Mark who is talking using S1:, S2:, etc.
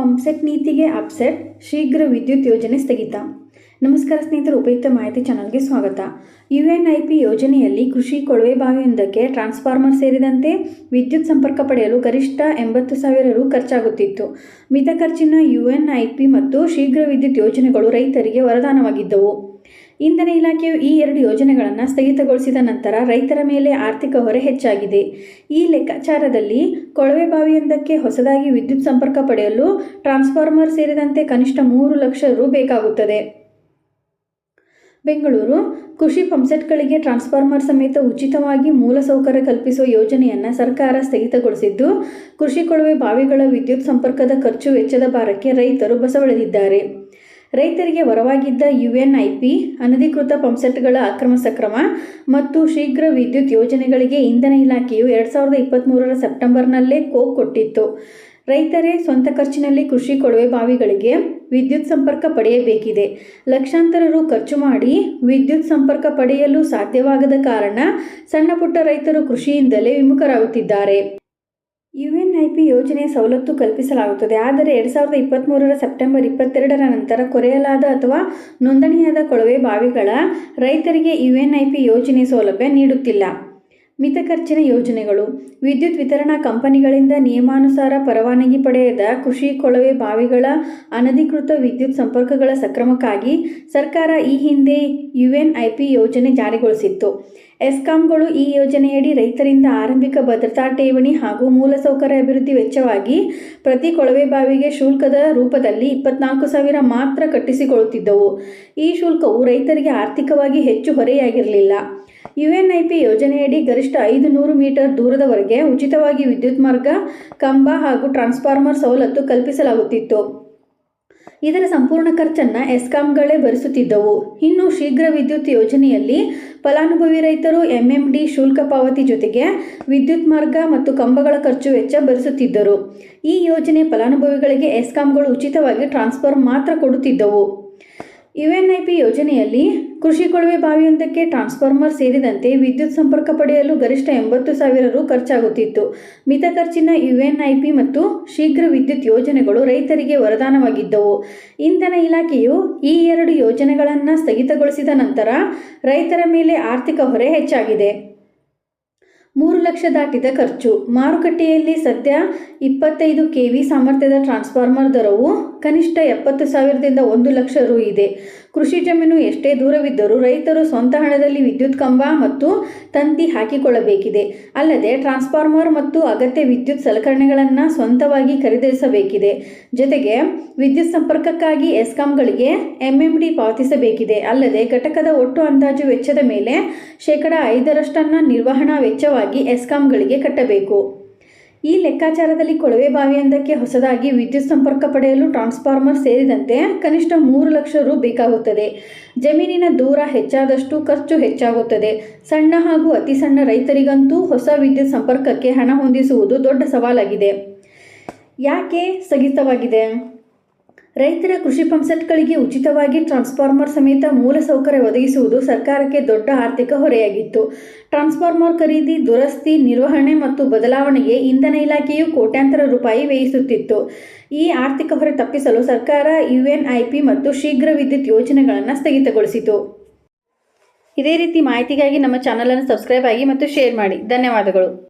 S1: Pump set ನೀತಿಗೆ upset ಶೀಘ್ರ ವಿದ್ಯುತ್ ಯೋಜನೆ ಸ್ಥಗಿತ. ನಮಸ್ಕಾರ ಸ್ನೇಹಿತರು, ಉಪಯುಕ್ತ ಮಾಹಿತಿ ಚಾನಲ್ಗೆ ಸ್ವಾಗತ. ಯು ಎನ್ ಐ ಪಿ ಯೋಜನೆಯಲ್ಲಿ ಕೃಷಿ ಕೊಳವೆ ಬಾವಿಯೊಂದಕ್ಕೆ ಟ್ರಾನ್ಸ್ಫಾರ್ಮರ್ ಸೇರಿದಂತೆ ವಿದ್ಯುತ್ ಸಂಪರ್ಕ ಪಡೆಯಲು ಗರಿಷ್ಠ ಎಂಬತ್ತು ಸಾವಿರ ರು ಖರ್ಚಾಗುತ್ತಿತ್ತು. ಮಿತ ಖರ್ಚಿನ ಯು ಎನ್ ಐ ಪಿ ಮತ್ತು ಶೀಘ್ರ ವಿದ್ಯುತ್ ಯೋಜನೆಗಳು ರೈತರಿಗೆ ವರದಾನವಾಗಿದ್ದವು. ಇಂಧನ ಇಲಾಖೆಯು ಈ ಎರಡು ಯೋಜನೆಗಳನ್ನು ಸ್ಥಗಿತಗೊಳಿಸಿದ ನಂತರ ರೈತರ ಮೇಲೆ ಆರ್ಥಿಕ ಹೊರೆ ಹೆಚ್ಚಾಗಿದೆ. ಈ ಲೆಕ್ಕಾಚಾರದಲ್ಲಿ ಕೊಳವೆ ಬಾವಿಯೊಂದಕ್ಕೆ ಹೊಸದಾಗಿ ವಿದ್ಯುತ್ ಸಂಪರ್ಕ ಪಡೆಯಲು ಟ್ರಾನ್ಸ್ಫಾರ್ಮರ್ ಸೇರಿದಂತೆ ಕನಿಷ್ಠ ಮೂರು ಲಕ್ಷ ರು ಬೇಕಾಗುತ್ತದೆ. ಬೆಂಗಳೂರು ಕೃಷಿ ಪಂಪ್ಸೆಟ್ಗಳಿಗೆ ಟ್ರಾನ್ಸ್ಫಾರ್ಮರ್ ಸಮೇತ ಉಚಿತವಾಗಿ ಮೂಲಸೌಕರ್ಯ ಕಲ್ಪಿಸುವ ಯೋಜನೆಯನ್ನು ಸರ್ಕಾರ ಸ್ಥಗಿತಗೊಳಿಸಿದ್ದು, ಕೃಷಿ ಕೊಳವೆ ಬಾವಿಗಳ ವಿದ್ಯುತ್ ಸಂಪರ್ಕದ ಖರ್ಚು ವೆಚ್ಚದ ಭಾರಕ್ಕೆ ರೈತರು ಬಸವಳೆದಿದ್ದಾರೆ ರೈತರಿಗೆ ವರವಾಗಿದ್ದ ಯುಎನ್ಐಪಿ ಅನಧಿಕೃತ ಪಂಪ್ಸೆಟ್ಗಳ ಅಕ್ರಮ ಸಕ್ರಮ ಮತ್ತು ಶೀಘ್ರ ವಿದ್ಯುತ್ ಯೋಜನೆಗಳಿಗೆ ಇಂಧನ ಇಲಾಖೆಯು ಎರಡು ಸಾವಿರದ ಇಪ್ಪತ್ತ್ಮೂರರ ಸೆಪ್ಟೆಂಬರ್ನಲ್ಲೇ ಕೋಕ್ ಕೊಟ್ಟಿತ್ತು. ರೈತರೇ ಸ್ವಂತ ಖರ್ಚಿನಲ್ಲಿ ಕೃಷಿ ಕೊಳವೆ ಬಾವಿಗಳಿಗೆ ವಿದ್ಯುತ್ ಸಂಪರ್ಕ ಪಡೆಯಬೇಕಿದೆ. ಲಕ್ಷಾಂತರ ರು ಖರ್ಚು ಮಾಡಿ ವಿದ್ಯುತ್ ಸಂಪರ್ಕ ಪಡೆಯಲು ಸಾಧ್ಯವಾಗದ ಕಾರಣ ಸಣ್ಣ ಪುಟ್ಟ ರೈತರು ಕೃಷಿಯಿಂದಲೇ ವಿಮುಖರಾಗುತ್ತಿದ್ದಾರೆ. ಯುಎನ್ಐಪಿ ಯೋಜನೆಯ ಸವಲತ್ತು ಕಲ್ಪಿಸಲಾಗುತ್ತದೆ. ಆದರೆ ಎರಡು ಸಾವಿರದ ಇಪ್ಪತ್ತ್ಮೂರರ ಸೆಪ್ಟೆಂಬರ್ ಇಪ್ಪತ್ತೆರಡರ ನಂತರ ಕೊರೆಯಲಾದ ಅಥವಾ ನೋಂದಣಿಯಾದ ಕೊಳವೆ ಬಾವಿಗಳ ರೈತರಿಗೆ ಯುಎನ್ಐಪಿ ಯೋಜನೆ ಸೌಲಭ್ಯ ನೀಡುತ್ತಿಲ್ಲ. ಮಿತ ಖರ್ಚಿನ ಯೋಜನೆಗಳು, ವಿದ್ಯುತ್ ವಿತರಣಾ ಕಂಪನಿಗಳಿಂದ ನಿಯಮಾನುಸಾರ ಪರವಾನಗಿ ಪಡೆಯದ ಕೃಷಿ ಕೊಳವೆ ಬಾವಿಗಳ ಅನಧಿಕೃತ ವಿದ್ಯುತ್ ಸಂಪರ್ಕಗಳ ಸಕ್ರಮಕ್ಕಾಗಿ ಸರ್ಕಾರ ಈ ಹಿಂದೆ ಯುಎನ್ಐಪಿ ಯೋಜನೆ ಜಾರಿಗೊಳಿಸಿತ್ತು. ಎಸ್ಕಾಂಗಳು ಈ ಯೋಜನೆಯಡಿ ರೈತರಿಂದ ಆರಂಭಿಕ ಭದ್ರತಾ ಠೇವಣಿ ಹಾಗೂ ಮೂಲಸೌಕರ್ಯ ಅಭಿವೃದ್ಧಿ ವೆಚ್ಚವಾಗಿ ಪ್ರತಿ ಕೊಳವೆ ಬಾವಿಗೆ ಶುಲ್ಕದ ರೂಪದಲ್ಲಿ ಇಪ್ಪತ್ನಾಲ್ಕು ಸಾವಿರ ಮಾತ್ರ ಕಟ್ಟಿಸಿಕೊಳ್ಳುತ್ತಿದ್ದವು. ಈ ಶುಲ್ಕವು ರೈತರಿಗೆ ಆರ್ಥಿಕವಾಗಿ ಹೆಚ್ಚು ಹೊರೆಯಾಗಿರಲಿಲ್ಲ. ಯುಎನ್ಐಪಿ ಯೋಜನೆಯಡಿ ಗರಿಷ್ಠ ಐದು ನೂರು ಮೀಟರ್ ದೂರದವರೆಗೆ ಉಚಿತವಾಗಿ ವಿದ್ಯುತ್ ಮಾರ್ಗ, ಕಂಬ ಹಾಗೂ ಟ್ರಾನ್ಸ್ಫಾರ್ಮರ್ ಸವಲತ್ತು ಕಲ್ಪಿಸಲಾಗುತ್ತಿತ್ತು. ಇದರ ಸಂಪೂರ್ಣ ಖರ್ಚನ್ನು ಎಸ್ಕಾಂಗಳೇ ಭರಿಸುತ್ತಿದ್ದವು. ಇನ್ನು ಶೀಘ್ರ ವಿದ್ಯುತ್ ಯೋಜನೆಯಲ್ಲಿ ಫಲಾನುಭವಿ ರೈತರು ಎಂಎಂಡಿ ಶುಲ್ಕ ಪಾವತಿ ಜೊತೆಗೆ ವಿದ್ಯುತ್ ಮಾರ್ಗ ಮತ್ತು ಕಂಬಗಳ ಖರ್ಚು ವೆಚ್ಚ ಭರಿಸುತ್ತಿದ್ದರು. ಈ ಯೋಜನೆ ಫಲಾನುಭವಿಗಳಿಗೆ ಎಸ್ಕಾಂಗಳು ಉಚಿತವಾಗಿ ಟ್ರಾನ್ಸ್ಫರ್ ಮಾತ್ರ ಕೊಡುತ್ತಿದ್ದವು. ಯುಎನ್ಐಪಿ ಯೋಜನೆಯಲ್ಲಿ ಕೃಷಿ ಕೊಳವೆ ಬಾವಿಯೊಂದಕ್ಕೆ ಟ್ರಾನ್ಸ್ಫಾರ್ಮರ್ ಸೇರಿದಂತೆ ವಿದ್ಯುತ್ ಸಂಪರ್ಕ ಪಡೆಯಲು ಗರಿಷ್ಠ ಎಂಬತ್ತು ಸಾವಿರ ರು ಖರ್ಚಾಗುತ್ತಿತ್ತು. ಮಿತ ಖರ್ಚಿನ ಯುಎನ್ಐಪಿ ಮತ್ತು ಶೀಘ್ರ ವಿದ್ಯುತ್ ಯೋಜನೆಗಳು ರೈತರಿಗೆ ವರದಾನವಾಗಿದ್ದವು. ಇಂಧನ ಇಲಾಖೆಯು ಈ ಎರಡು ಯೋಜನೆಗಳನ್ನು ಸ್ಥಗಿತಗೊಳಿಸಿದ ನಂತರ ರೈತರ ಮೇಲೆ ಆರ್ಥಿಕ ಹೊರೆ ಹೆಚ್ಚಾಗಿದೆ. ಮೂರು ಲಕ್ಷ ದಾಟಿದ ಖರ್ಚು. ಮಾರುಕಟ್ಟೆಯಲ್ಲಿ ಸದ್ಯ ಇಪ್ಪತ್ತೈದು ಕೆ ವಿ ಸಾಮರ್ಥ್ಯದ ಟ್ರಾನ್ಸ್ಫಾರ್ಮರ್ ದರವು ಕನಿಷ್ಠ ಎಪ್ಪತ್ತು ಸಾವಿರದಿಂದ ಒಂದು ಲಕ್ಷ ರು ಇದೆ. ಕೃಷಿ ಜಮೀನು ಎಷ್ಟೇ ದೂರವಿದ್ದರೂ ರೈತರು ಸ್ವಂತ ಹಣದಲ್ಲಿ ವಿದ್ಯುತ್ ಕಂಬ ಮತ್ತು ತಂತಿ ಹಾಕಿಕೊಳ್ಳಬೇಕಿದೆ. ಅಲ್ಲದೆ ಟ್ರಾನ್ಸ್ಫಾರ್ಮರ್ ಮತ್ತು ಅಗತ್ಯ ವಿದ್ಯುತ್ ಸಲಕರಣೆಗಳನ್ನು ಸ್ವಂತವಾಗಿ ಖರೀದಿಸಬೇಕಿದೆ. ಜೊತೆಗೆ ವಿದ್ಯುತ್ ಸಂಪರ್ಕಕ್ಕಾಗಿ ಎಸ್ಕಾಂಗಳಿಗೆ ಎಂಎಂಡಿ ಪಾವತಿಸಬೇಕಿದೆ. ಅಲ್ಲದೆ ಘಟಕದ ಒಟ್ಟು ಅಂದಾಜು ವೆಚ್ಚದ ಮೇಲೆ ಶೇಕಡ ಐದರಷ್ಟನ್ನು ನಿರ್ವಹಣಾ ವೆಚ್ಚವಾಗಿ ಎಸ್ಕಾಂಗಳಿಗೆ ಕಟ್ಟಬೇಕು. ಈ ಲೆಕ್ಕಾಚಾರದಲ್ಲಿ ಕೊಳವೆ ಬಾವಿಯೊಂದಕ್ಕೆ ಹೊಸದಾಗಿ ವಿದ್ಯುತ್ ಸಂಪರ್ಕ ಪಡೆಯಲು ಟ್ರಾನ್ಸ್ಫಾರ್ಮರ್ ಸೇರಿದಂತೆ ಕನಿಷ್ಠ ಮೂರು ಲಕ್ಷ ರು ಬೇಕಾಗುತ್ತದೆ. ಜಮೀನಿನ ದೂರ ಹೆಚ್ಚಾದಷ್ಟು ಖರ್ಚು ಹೆಚ್ಚಾಗುತ್ತದೆ. ಸಣ್ಣ ಹಾಗೂ ಅತಿ ಸಣ್ಣ ರೈತರಿಗಂತೂ ಹೊಸ ವಿದ್ಯುತ್ ಸಂಪರ್ಕಕ್ಕೆ ಹಣ ಹೊಂದಿಸುವುದು ದೊಡ್ಡ ಸವಾಲಾಗಿದೆ. ಯಾಕೆ ಸ್ಥಗಿತವಾಗಿದೆ ರೈತರ ಕೃಷಿ ಪಂಪ್ಸೆಟ್ಗಳಿಗೆ ಉಚಿತವಾಗಿ ಟ್ರಾನ್ಸ್ಫಾರ್ಮರ್ ಸಮೇತ ಮೂಲಸೌಕರ್ಯ ಒದಗಿಸುವುದು ಸರ್ಕಾರಕ್ಕೆ ದೊಡ್ಡ ಆರ್ಥಿಕ ಹೊರೆಯಾಗಿತ್ತು. ಟ್ರಾನ್ಸ್ಫಾರ್ಮರ್ ಖರೀದಿ, ದುರಸ್ತಿ, ನಿರ್ವಹಣೆ ಮತ್ತು ಬದಲಾವಣೆಗೆ ಇಂಧನ ಇಲಾಖೆಯು ಕೋಟ್ಯಾಂತರ ರೂಪಾಯಿ ವ್ಯಯಿಸುತ್ತಿತ್ತು. ಈ ಆರ್ಥಿಕ ಹೊರೆ ತಪ್ಪಿಸಲು ಸರ್ಕಾರ ಯುಎನ್ಐಪಿ ಮತ್ತು ಶೀಘ್ರ ವಿದ್ಯುತ್ ಯೋಜನೆಗಳನ್ನು ಸ್ಥಗಿತಗೊಳಿಸಿತು. ಇದೇ ರೀತಿ ಮಾಹಿತಿಗಾಗಿ ನಮ್ಮ ಚಾನಲನ್ನು ಸಬ್ಸ್ಕ್ರೈಬ್ ಆಗಿ ಮತ್ತು ಶೇರ್ ಮಾಡಿ. ಧನ್ಯವಾದಗಳು.